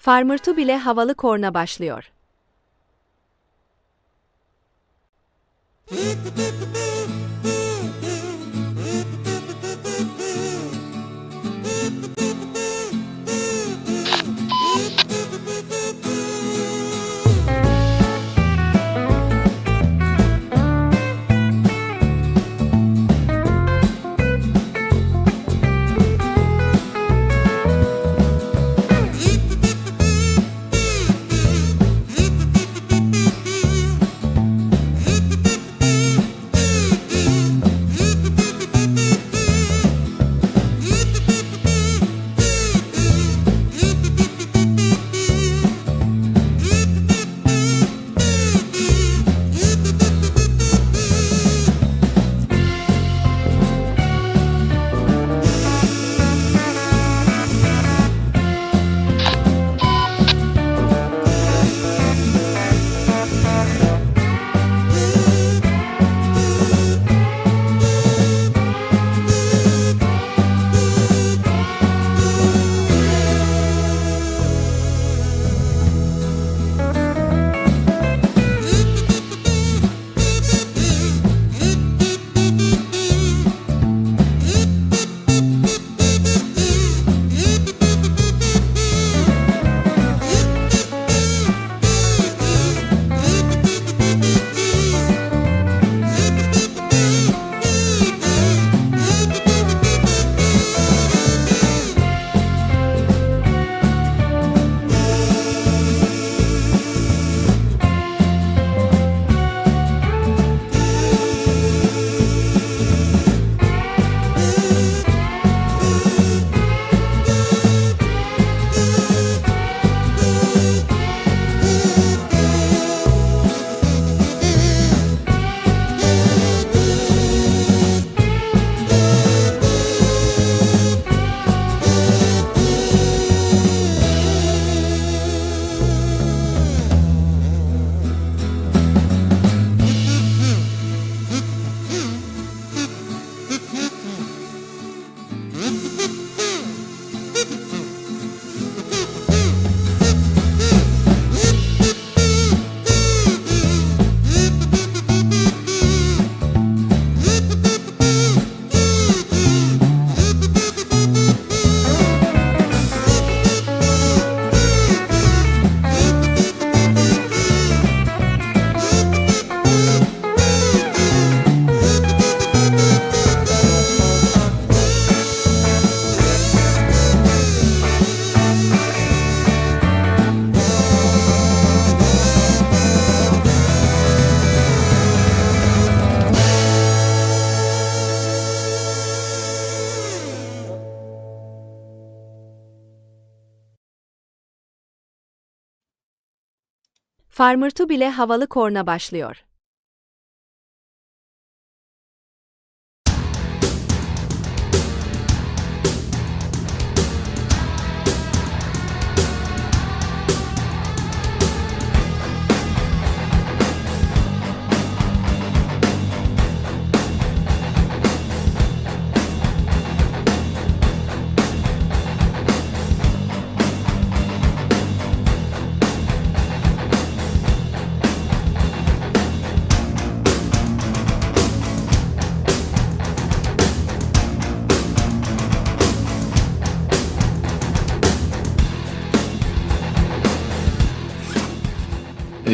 Farmırtu bile havalı korna başlıyor. Farmırtu bile havalı korna başlıyor.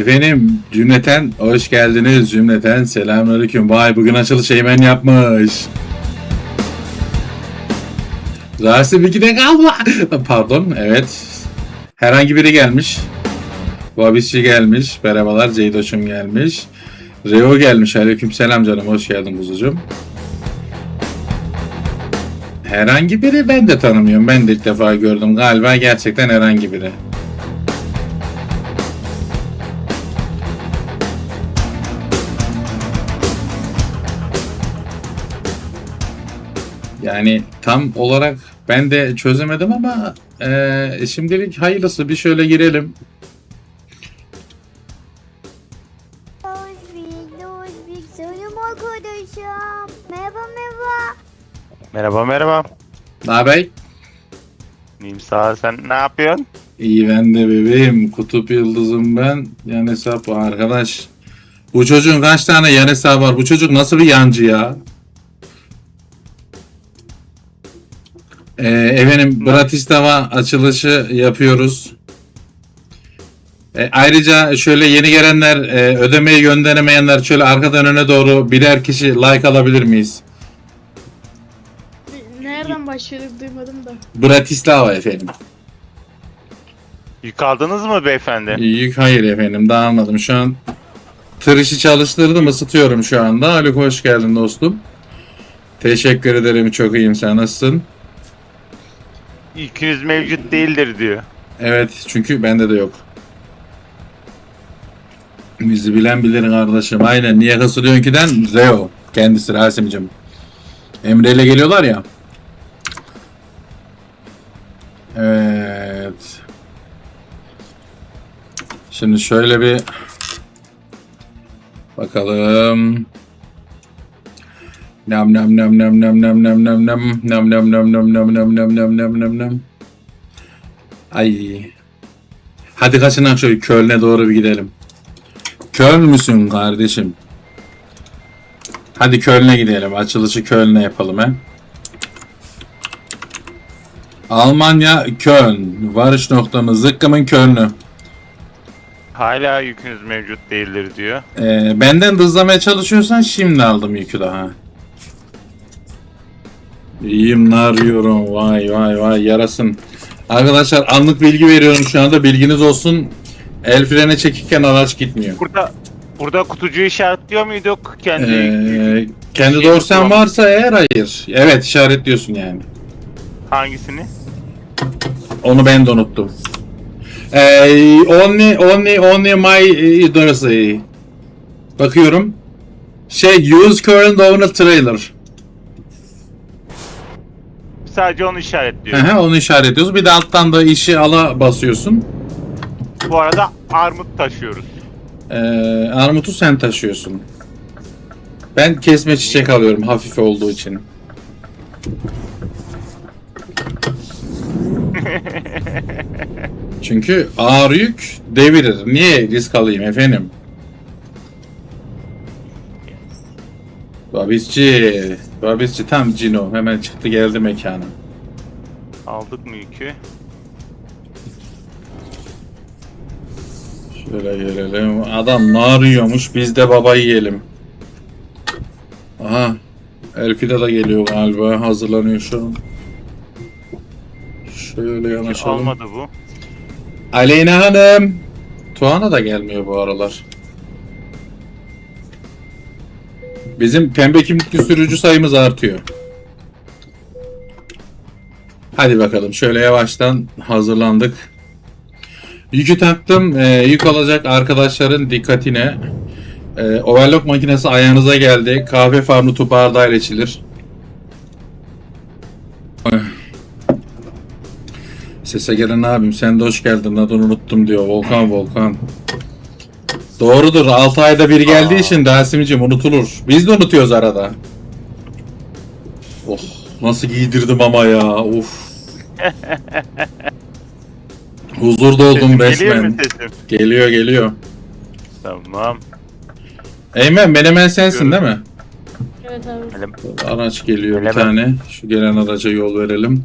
Efendim cümleten hoş geldiniz cümleten selamünaleyküm. Vay bugün açılış Eymen yapmış. Rahatsız bir de kalma. Pardon evet. Herhangi biri gelmiş. Babişçi gelmiş. Merhabalar Ceydoş'um gelmiş. Reo gelmiş. Aleyküm selam canım. Hoş geldin kuzucuğum. Herhangi biri ben de tanımıyorum. Ben de ilk defa gördüm. Galiba gerçekten herhangi biri. Yani tam olarak ben de çözemedim ama eee, şimdilik hayırlısı bir şöyle girelim. Selam arkadaşım. Merhaba merhaba. Merhaba merhaba. Ne haber? İyiyim sağ ol. Sen ne yapıyorsun? İyi ben de bebeğim. Kutup yıldızım ben. Yan hesap arkadaş. Bu çocuğun kaç tane yan hesabı var? Bu çocuk nasıl bir yancı ya? Ee, efendim Bratislava açılışı yapıyoruz. E, ayrıca şöyle yeni gelenler, e, ödemeyi gönderemeyenler şöyle arkadan öne doğru birer kişi like alabilir miyiz? Nereden başladık duymadım da. Bratislava efendim. Yük aldınız mı beyefendi? Yük hayır efendim daha almadım. Şu an tır işi çalıştırdım ısıtıyorum şu anda. Haluk hoş geldin dostum. Teşekkür ederim çok iyiyim sen nasılsın? Yükünüz mevcut değildir diyor. Evet çünkü bende de yok. Bizi bilen bilir kardeşim. Aynen niye kasılıyorsun kiden? Reo. Kendisi Rasim'cim. Emre ile geliyorlar ya. Evet. Şimdi şöyle bir bakalım. Nam nam nam nam nam nam nam nam nam nam nam nam nam nam nam nam nam nam nam nam Ay. Hadi kaçınan şöyle Köln'e doğru bir gidelim. Köln müsün kardeşim? Hadi Köln'e gidelim. Açılışı Köln'e yapalım he. Almanya Köln. Varış noktamız Zıkkım'ın Köln'ü. Hala yükünüz mevcut değildir diyor. Ee, benden hızlamaya çalışıyorsan şimdi aldım yükü daha. İyiyim narıyorum. Vay vay vay yarasın. Arkadaşlar anlık bilgi veriyorum şu anda bilginiz olsun. El frene çekirken araç gitmiyor. Burada burada kutucuğu işaretliyor muyduk kendi? Ee, kendi Şey dorsen varsa eğer hayır. Evet işaretliyorsun yani. Hangisini? Onu ben de unuttum. Ee, only only only my e, dorsey. Bakıyorum. Şey use current owner trailer. Sadece onu işaretliyor. Aha, onu işaretliyoruz. Bir de alttan da işi ala basıyorsun. Bu arada armut taşıyoruz. Ee, armutu sen taşıyorsun. Ben kesme çiçek alıyorum hafif olduğu için. Çünkü ağır yük devirir. Niye risk alayım efendim? Babisçi. Babisçi tam Cino. Hemen çıktı geldi mekana. Aldık mı yükü? Şöyle gelelim. Adam ne arıyormuş? Biz de baba yiyelim. Aha. Elfida da geliyor galiba. Hazırlanıyor şu an. Şöyle yanaşalım. Almadı bu. Aleyna Hanım. Tuana da gelmiyor bu aralar. Bizim pembe kimlikli sürücü sayımız artıyor. Hadi bakalım şöyle yavaştan hazırlandık. Yükü taktım. Ee, yük alacak arkadaşların dikkatine. Ee, overlock makinesi ayağınıza geldi. Kahve farnutu bardağıyla içilir. Sese gelen abim sen de hoş geldin adını unuttum diyor. Volkan Volkan. Doğrudur 6 ayda bir geldiği Aa. için Dasim'cim unutulur. Biz de unutuyoruz arada. Oh nasıl giydirdim ama ya of. Huzurda oldum Sesim Geliyor resmen. mu sesim? Geliyor geliyor. Tamam. Eymen menemen sensin değil mi? Evet abi. Araç geliyor bir Menemen. tane. Şu gelen araca yol verelim.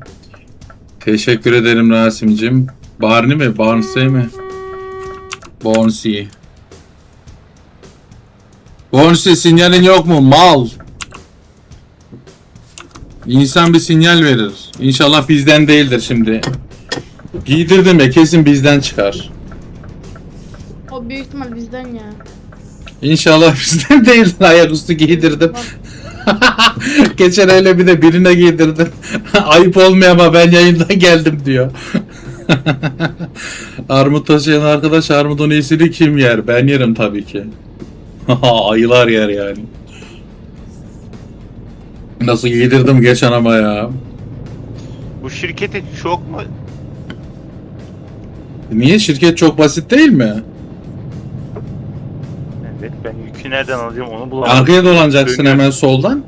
Teşekkür ederim Rasim'cim. Barney mi? Barney mi? Barney. Barney sinyalin yok mu? Mal. İnsan bir sinyal verir. İnşallah bizden değildir şimdi. Giydirdim ya kesin bizden çıkar. O büyük ihtimal bizden ya. İnşallah bizden değildir. Ayaküstü giydirdim. Geçen öyle bir de birine giydirdim. Ayıp olmuyor ama ben yayından geldim diyor. armut taşıyan arkadaş armudun iyisini kim yer? Ben yerim tabii ki. Ayılar yer yani. Nasıl giydirdim geçen ama ya. Bu şirketi çok mu? Niye şirket çok basit değil mi? Evet ben yükü nereden alacağım onu bulamadım. Arkaya dolanacaksın Dönüyor. hemen soldan.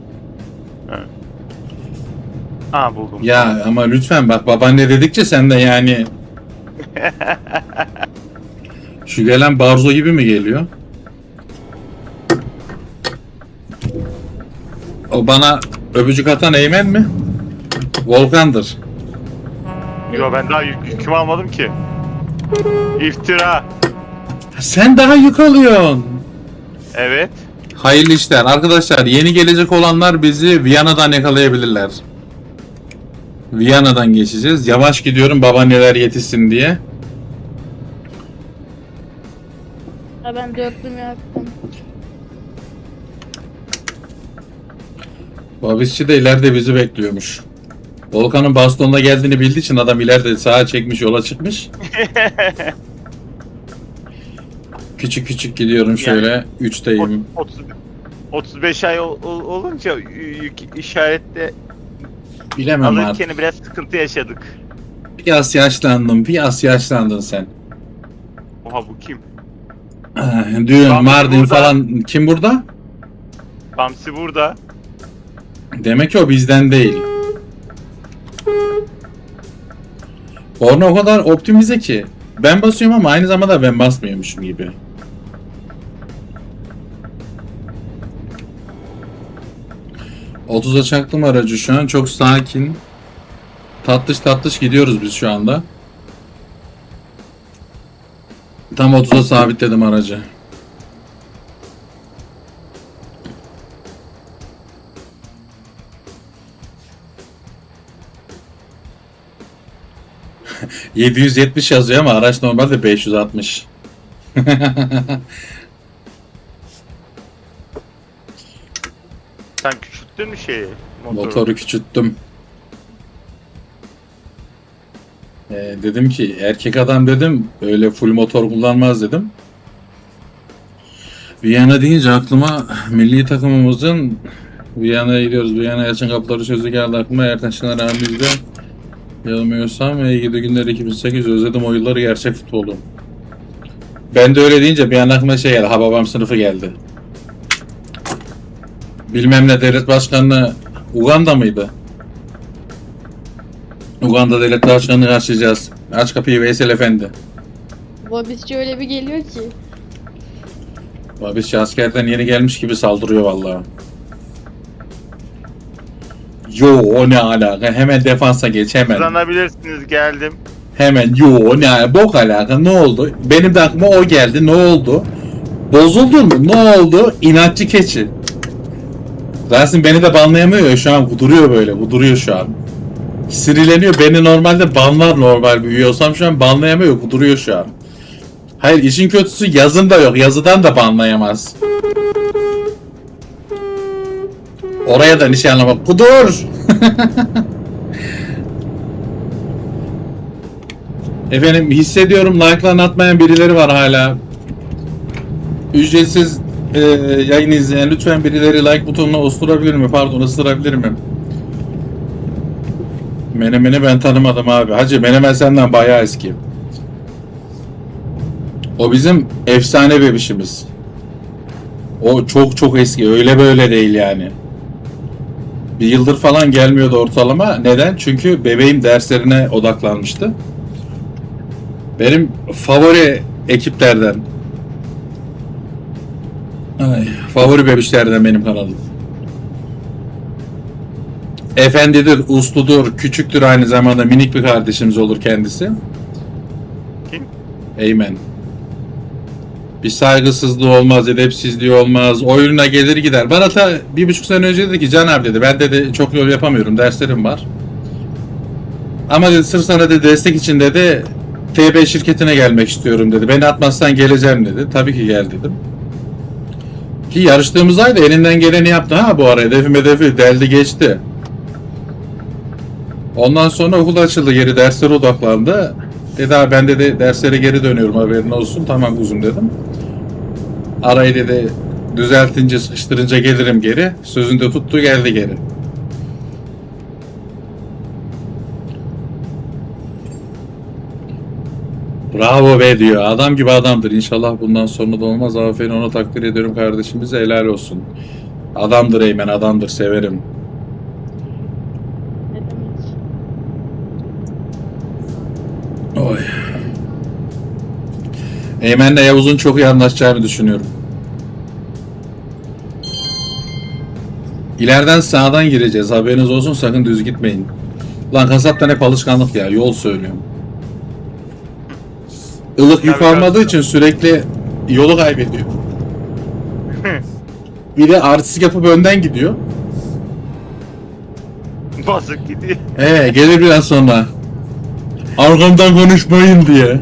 Aa buldum. Ya ama lütfen bak babaanne dedikçe sen de yani Şu gelen Barzo gibi mi geliyor? O bana öpücük atan Eymen mi? Volkan'dır. Yo ben daha yük, yükümü almadım ki. İftira. Sen daha yük alıyorsun. Evet. Hayırlı işler. Arkadaşlar yeni gelecek olanlar bizi Viyana'dan yakalayabilirler. Viyana'dan geçeceğiz. Yavaş gidiyorum babaanneler yetişsin diye. Ha ben dörtlüm yaktım. Babisçi de ileride bizi bekliyormuş. Volkan'ın bastonla geldiğini bildiği için adam ileride sağa çekmiş yola çıkmış. küçük küçük gidiyorum şöyle. Üçteyim. 30, 35 ay ol- ol- olunca yük işarette Bilemem artık. alırken biraz sıkıntı yaşadık. Biraz yaşlandım. Biraz yaşlandın sen. Oha bu kim? Ah, Düğün, Bambi Mardin burada. falan. Kim burada? Bamsi burada. Demek ki o bizden değil. Korna o kadar optimize ki. Ben basıyorum ama aynı zamanda ben basmıyormuşum gibi. Otuza çaktım aracı şu an. Çok sakin. Tatlış tatlış gidiyoruz biz şu anda. Tam 30'a sabitledim aracı. ...770 yazıyor ama araç normalde 560. Sen küçülttün mü şeyi? Motoru. Motoru küçülttüm. Ee, dedim ki erkek adam dedim öyle full motor kullanmaz dedim. Viyana deyince aklıma milli takımımızın Viyana'ya gidiyoruz. Viyana açın kapıları sözü geldi aklıma. Ertan Şener abimizde yanılmıyorsam iyi gidi günler 2008 özledim o yılları gerçek futbolu. Ben de öyle deyince bir an aklıma şey geldi. Hababam sınıfı geldi. Bilmem ne devlet başkanlığı Uganda mıydı? Uganda devlet başkanını karşılayacağız. Aç kapıyı Veysel Efendi. Babisçi öyle bir geliyor ki. Babis askerden yeni gelmiş gibi saldırıyor vallahi. Yo o ne alaka? Hemen defansa geç hemen. Hızlanabilirsiniz geldim. Hemen yo o ne alaka? Bok alaka ne oldu? Benim de aklıma o geldi ne oldu? Bozuldun mu? Ne oldu? İnatçı keçi. Rasim beni de banlayamıyor ya şu an kuduruyor böyle kuduruyor şu an. Sinirleniyor beni normalde banlar normal olsam şu an banlayamıyor kuduruyor şu an. Hayır işin kötüsü yazın da yok yazıdan da banlayamaz. Oraya da nişanlamak kudur. Efendim hissediyorum like'larını atmayan birileri var hala. Ücretsiz e, yayın izleyen lütfen birileri like butonuna osturabilir mi? Pardon ısırabilir mi? Menemen'i ben tanımadım abi. Hacı Menemen senden bayağı eski. O bizim efsane bebişimiz. O çok çok eski. Öyle böyle değil yani. Bir yıldır falan gelmiyordu ortalama. Neden? Çünkü bebeğim derslerine odaklanmıştı. Benim favori ekiplerden. Ay, favori bebişlerden benim kanalım. Efendidir, usludur, küçüktür aynı zamanda minik bir kardeşimiz olur kendisi. Kim? Eymen. Bir saygısızlığı olmaz, edepsizliği olmaz. Oyununa gelir gider. Bana ta bir buçuk sene önce dedi ki Can abi dedi ben dedi çok yol yapamıyorum derslerim var. Ama dedi sırf sana dedi destek için dedi TB şirketine gelmek istiyorum dedi. Beni atmazsan geleceğim dedi. Tabii ki gel dedim. Ki yarıştığımız ay da elinden geleni yaptı ha bu ara hedefim hedefi deldi geçti. Ondan sonra okul açıldı geri derslere odaklandı. Dedi abi ben dedi derslere geri dönüyorum haberin olsun. Tamam kuzum dedim. Arayı dedi düzeltince sıkıştırınca gelirim geri. Sözünde tuttu geldi geri. Bravo be diyor. Adam gibi adamdır. İnşallah bundan sonra da olmaz. Aferin ona takdir ediyorum kardeşimize. Helal olsun. Adamdır Eymen adamdır. Severim. Eymen'le Yavuz'un çok iyi anlaşacağını düşünüyorum. İleriden sağdan gireceğiz. Haberiniz olsun sakın düz gitmeyin. Lan kasaptan hep alışkanlık ya. Yol söylüyorum. Ilık yük almadığı için sürekli yolu kaybediyor. Bir de artistik yapıp önden gidiyor. Basık gidiyor. Ee gelir biraz sonra. Arkamdan konuşmayın diye.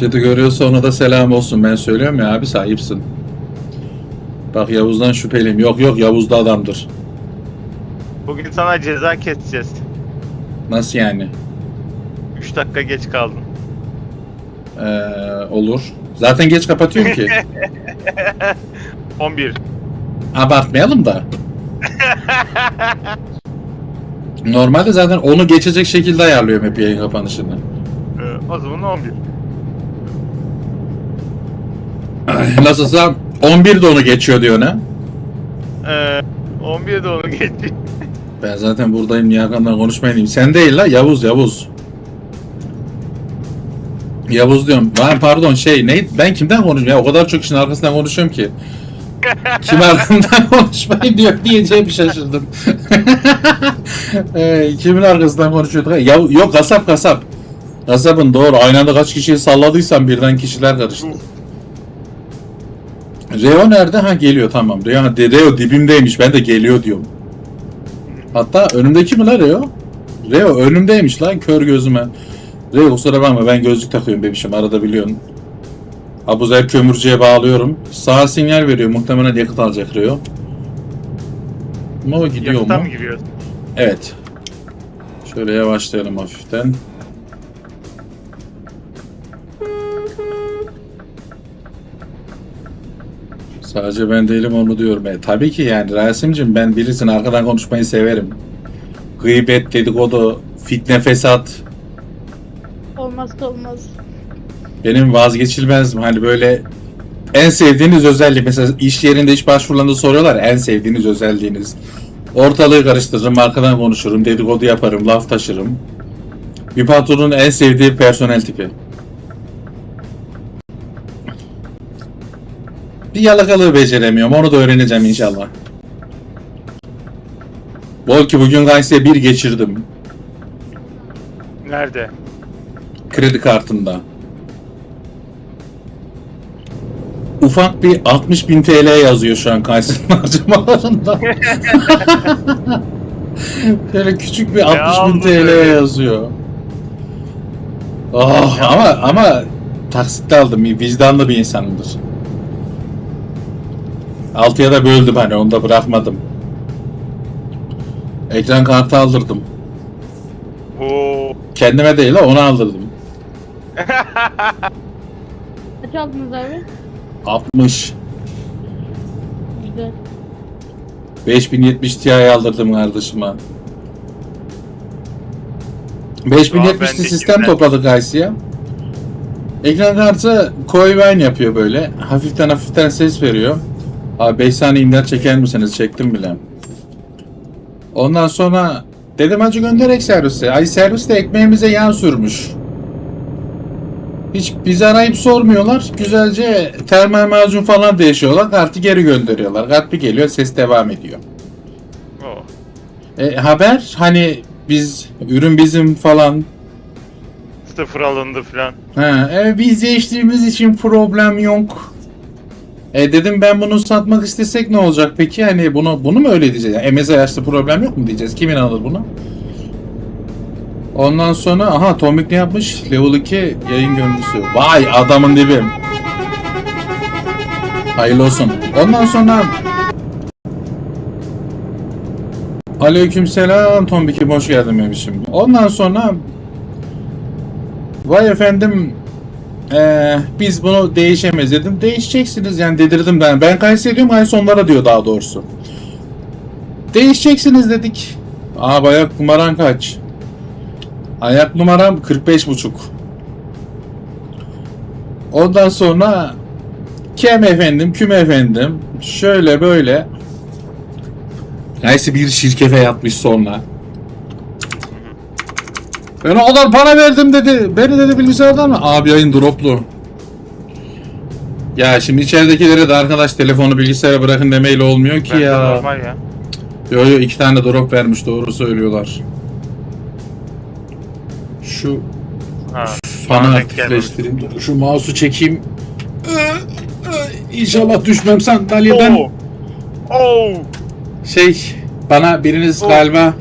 Chat'i görüyorsa ona da selam olsun. Ben söylüyorum ya abi sahipsin. Bak Yavuz'dan şüpheliyim. Yok yok Yavuz da adamdır. Bugün sana ceza keseceğiz. Nasıl yani? 3 dakika geç kaldın. Ee, olur. Zaten geç kapatıyorum ki. 11. Abartmayalım da. Normalde zaten onu geçecek şekilde ayarlıyorum hep yayın kapanışını. Ee, o zaman 11. Nasılsa 11 de onu geçiyor diyor ne? Ee, 11 de onu geçti. Ben zaten buradayım niye arkamdan diyeyim. Sen değil la Yavuz Yavuz. Yavuz diyorum. Lan pardon şey ne? Ben kimden konuşuyorum ya? O kadar çok kişinin arkasından konuşuyorum ki. Kim arkamdan konuşmayın diyor diyeceğim şaşırdım. ee, kimin arkasından konuşuyorduk? Ya, yok kasap kasap. Kasabın doğru. Aynı anda kaç kişiyi salladıysam birden kişiler karıştı. Reo nerede? Ha geliyor tamam. Reo, ha, Reo dibimdeymiş. Ben de geliyor diyorum. Hatta önümdeki mi lan Reo? Reo önümdeymiş lan kör gözüme. Reo kusura bakma ben gözlük takıyorum bebişim arada biliyorsun. Abuzer kömürcüye bağlıyorum. Sağa sinyal veriyor muhtemelen yakıt alacak Reo. Ama o gidiyor Yakıta mu? mı giriyoruz? Evet. Şöyle yavaşlayalım hafiften. Sadece ben değilim onu diyorum. E, tabii ki yani Rasim'cim ben birisinin arkadan konuşmayı severim. Gıybet, dedikodu, fitne, fesat Olmazsa olmaz. benim vazgeçilmezim. Hani böyle en sevdiğiniz özellik mesela iş yerinde iş başvurularında soruyorlar en sevdiğiniz özelliğiniz. Ortalığı karıştırırım, arkadan konuşurum, dedikodu yaparım, laf taşırım. Bir patronun en sevdiği personel tipi. Bir yalakalığı beceremiyorum. Onu da öğreneceğim inşallah. Bol ki bugün Gaysi'ye bir geçirdim. Nerede? kredi kartında. Ufak bir 60 bin TL yazıyor şu an Kayseri'nin harcamalarında. Şöyle küçük bir 60 bin TL yazıyor. Ah, ama ama taksitle aldım. Vicdanlı bir insanımdır. Altıya da böldüm hani onu da bırakmadım. Ekran kartı aldırdım. Oo. Kendime değil ha onu aldırdım. Kaç aldınız abi? 60. Güzel. 5070 Ti aldırdım kardeşime. Şu an 5070'li bendeki sistem topladık IC'ye. Ekran kartı Coyven yapıyor böyle. Hafiften hafiften ses veriyor. Abi 5 saniye imdat çeker misiniz? Çektim bile. Ondan sonra dedim hacı gönderek servise. Ay servis de ekmeğimize yağ sürmüş. Hiç bizi arayıp sormuyorlar. Güzelce termal macun falan değişiyorlar. Kartı geri gönderiyorlar. Kart bir geliyor ses devam ediyor. Oo. E, haber hani biz ürün bizim falan. Sıfır alındı falan. Ha, e, biz değiştiğimiz için problem yok. E dedim ben bunu satmak istesek ne olacak peki? Hani bunu bunu mu öyle diyeceğiz? Yani MSI'de problem yok mu diyeceğiz? Kimin alır bunu? Ondan sonra aha Tomik ne yapmış? Level 2 yayın görüntüsü. Vay adamın dibi. Hayırlı olsun. Ondan sonra Aleykümselam Tombik'im hoş geldin demişim. Ondan sonra Vay efendim eee, biz bunu değişemez dedim. Değişeceksiniz yani dedirdim ben. Ben Kayseri diyorum ay sonlara diyor daha doğrusu. Değişeceksiniz dedik. Aa ayak numaran kaç? Ayak numaram 45 buçuk. Ondan sonra kem efendim, küm efendim. Şöyle böyle. Neyse bir şirkete yatmış sonra. Ben o kadar para verdim dedi. Beni dedi bilgisayardan mı? Abi yayın droplu. Ya şimdi içeridekilere de arkadaş telefonu bilgisayara bırakın demeyle olmuyor ki Bence ya. normal ya. Yo yo iki tane drop vermiş doğru söylüyorlar. Şu Ha. fanı Bana denk aktifleştireyim. Dur, Şu mouse'u çekeyim. İnşallah düşmem sandalyeden. Oo. Oo. Şey bana biriniz Oh. galiba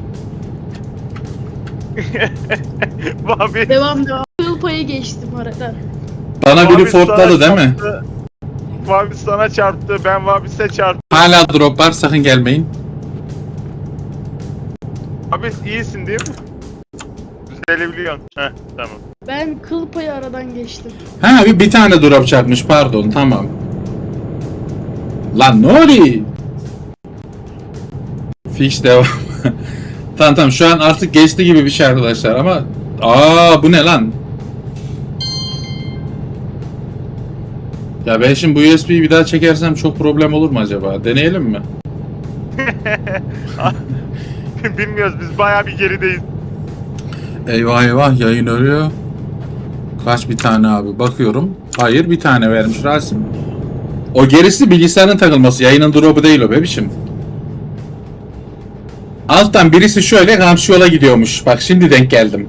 Abi. Devam devam. Payı geçtim arada. bana biri Abi sana fortladı değil mi? çarptı. Vabis sana çarptı. Ben Vabis'e çarptım. Hala drop var sakın gelmeyin. Vabis iyisin değil mi? Düzelebiliyorsun. Heh tamam. Ben kıl payı aradan geçtim. Ha bir, bir tane drop çarpmış pardon tamam. Lan ne oluyor? Fix devam. tamam tamam şu an artık geçti gibi bir şey arkadaşlar ama aa bu ne lan? Ya ben şimdi bu USB'yi bir daha çekersem çok problem olur mu acaba? Deneyelim mi? Bilmiyoruz biz bayağı bir gerideyiz. Eyvah eyvah yayın ölüyor. Kaç bir tane abi bakıyorum. Hayır bir tane vermiş Rasim. O gerisi bilgisayarın takılması. Yayının drop'u değil o bebişim. Alttan birisi şöyle karşı yola gidiyormuş. Bak şimdi denk geldim.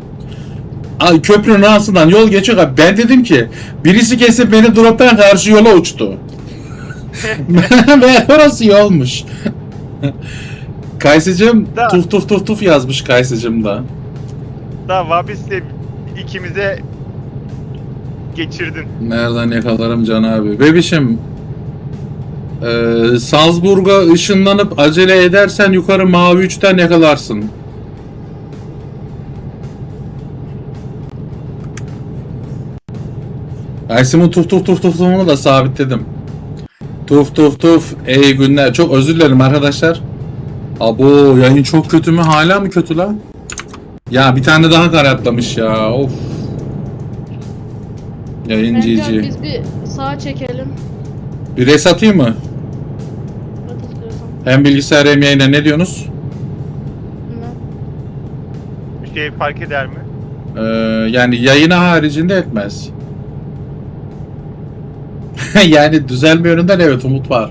Köprünün altından yol geçiyor. Ben dedim ki birisi kesip beni drop'tan karşı yola uçtu. Ve orası yolmuş. Kaysıcım Da. tuf tuf tuf tuf yazmış Kaysıcım da. Daha Vabis'le ikimize geçirdin. Nereden yakalarım Can abi? Bebişim. Ee, Salzburg'a ışınlanıp acele edersen yukarı mavi 3'ten yakalarsın. Ersim'in tuf tuf tuf tufunu da sabitledim. Tuf tuf tuf. Ey günler. Çok özür dilerim arkadaşlar. Abo yayın çok kötü mü? Hala mı kötü lan? Ya bir tane daha kar atlamış ya. Of. Yayın Bence GG. biz bir sağa çekelim. Bir res atayım mı? Hem bilgisayar hem yayına ne diyorsunuz? Bir şey fark eder mi? Ee, yani yayına haricinde etmez. yani düzelme yönünden evet umut var.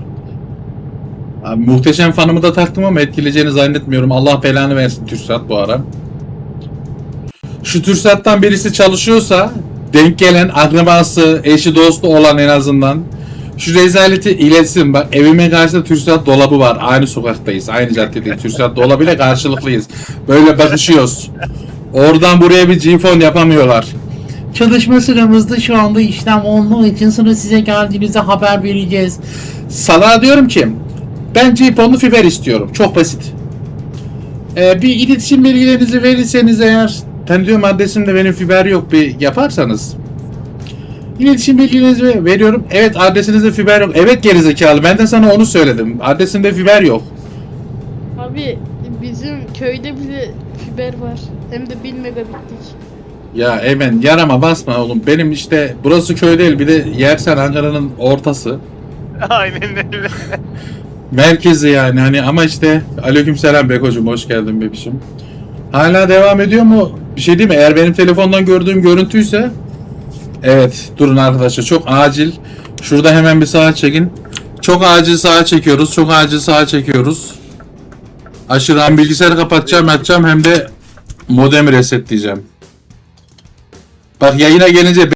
Abi, muhteşem fanımı da taktım ama etkileyeceğini zannetmiyorum. Allah belanı versin Türksat bu ara. Şu Türksat'tan birisi çalışıyorsa denk gelen akrabası, eşi, dostu olan en azından şu rezaleti iletsin. Bak evime karşıda Türksat dolabı var. Aynı sokaktayız. Aynı caddedeyiz. Türksat dolabıyla karşılıklıyız. Böyle bakışıyoruz. Oradan buraya bir G-Phone yapamıyorlar. Çalışma sıramızda şu anda işlem olduğu için sonra size geldiğinizde haber vereceğiz. Sana diyorum ki ben G-Phone'lu fiber istiyorum. Çok basit. Ee, bir iletişim bilgilerinizi verirseniz eğer ben diyorum adresimde benim fiber yok bir yaparsanız. İletişim bilgilerinizi veriyorum. Evet adresinizde fiber yok. Evet gerizekalı ben de sana onu söyledim. Adresimde fiber yok. Abi bizim köyde bile fiber var. Hem de 1000 megabitlik. Ya Eymen yarama basma oğlum. Benim işte burası köy değil bir de yersen Ankara'nın ortası. Aynen öyle. Merkezi yani hani ama işte aleykümselam Beko'cum hoş geldin bebişim. Hala devam ediyor mu? Bir şey değil mi? Eğer benim telefondan gördüğüm görüntüyse Evet durun arkadaşlar çok acil. Şurada hemen bir sağa çekin. Çok acil sağa çekiyoruz. Çok acil sağa çekiyoruz. Aşırı hem bilgisayarı kapatacağım açacağım hem de modemi resetleyeceğim. Bak yayına gelince